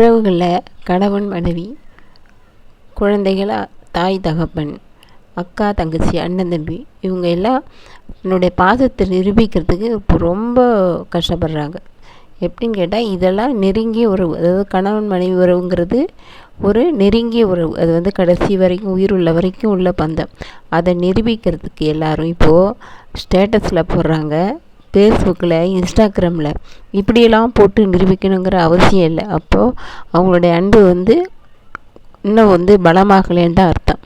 உறவுகளில் கணவன் மனைவி குழந்தைகள் தாய் தகப்பன் அக்கா தங்கச்சி அண்ணன் தம்பி இவங்க எல்லாம் என்னுடைய பாசத்தை நிரூபிக்கிறதுக்கு இப்போ ரொம்ப கஷ்டப்படுறாங்க. எப்படின்னு கேட்டால் இதெல்லாம் நெருங்கிய உறவு. அதாவது கணவன் மனைவி உறவுங்கிறது ஒரு நெருங்கிய உறவு. அது வந்து கடைசி வரைக்கும் உயிர் உள்ள வரைக்கும் உள்ள பந்தம். அதை நிரூபிக்கிறதுக்கு எல்லாரும் இப்போது ஸ்டேட்டஸில் போடுறாங்க. ஃபேஸ்புக்கில் இன்ஸ்டாகிராமில் இப்படியெல்லாம் போட்டு நிரூபிக்கணுங்கிற அவசியம் இல்லை. அப்போது அவங்களுடைய அன்பு வந்து இன்னும் வந்து பலமாகலேன்னு தான் அர்த்தம்.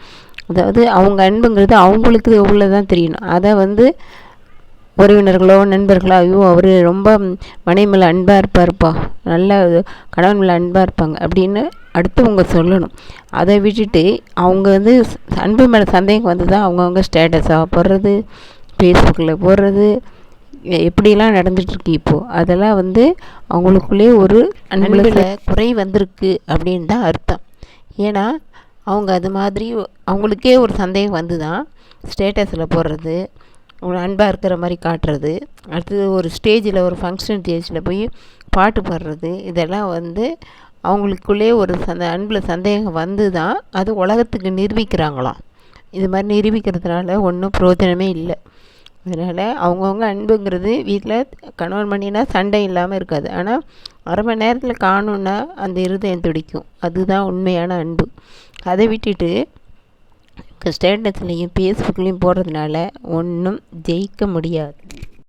அதாவது அவங்க அன்புங்கிறது அவங்களுக்கு உள்ளதான் தெரியணும் அதை வந்து உறவினர்களோ நண்பர்களோ ஐயோ அவர் ரொம்ப மனைவி மேலே அன்பாக இருப்பார்ப்பா. நல்ல கணவன் மேலே அன்பாக இருப்பாங்க அப்படின்னு அடுத்தவங்க சொல்லணும். அதை விட்டுட்டு அவங்க வந்து அன்பு மேலே சந்தேகம் வந்து தான் அவங்கவுங்க ஸ்டேட்டஸாக போடுறது ஃபேஸ்புக்கில் போடுறது எப்படிலாம் நடந்துகிட்ருக்கு இப்போது அதெல்லாம் வந்து அவங்களுக்குள்ளே ஒரு அன்பில் குறை வந்திருக்கு அப்படின்னு தான் அர்த்தம். ஏன்னா அவங்க அது மாதிரி அவங்களுக்கே ஒரு சந்தேகம் வந்து தான் ஸ்டேட்டஸில் போடுறது அன்பாக இருக்கிற மாதிரி காட்டுறது அடுத்தது ஒரு ஸ்டேஜில் ஒரு ஃபங்க்ஷன் ஸ்டேஜில் போய் பாட்டு பாடுறது இதெல்லாம் வந்து அவங்களுக்குள்ளே ஒரு சந்த அன்பில் சந்தேகம் வந்து தான் அது உலகத்துக்கு நிரூபிக்கிறாங்களாம். இது மாதிரி நிரூபிக்கிறதுனால ஒன்றும் பிரயோஜனமே இல்லை. அதனால் அவங்கவுங்க அன்புங்கிறது வீட்டில் கணவன் மணினா சண்டை இல்லாமல் இருக்காது. ஆனால் அரை மணி நேரத்தில் காணுன்னா அந்த இருதயம் துடிக்கும். அதுதான் உண்மையான அன்பு. அதை விட்டுட்டு ஸ்டேட்டஸ்லேயும் ஃபேஸ்புக்லேயும் போடுறதுனால ஒன்றும் ஜெயிக்க முடியாது.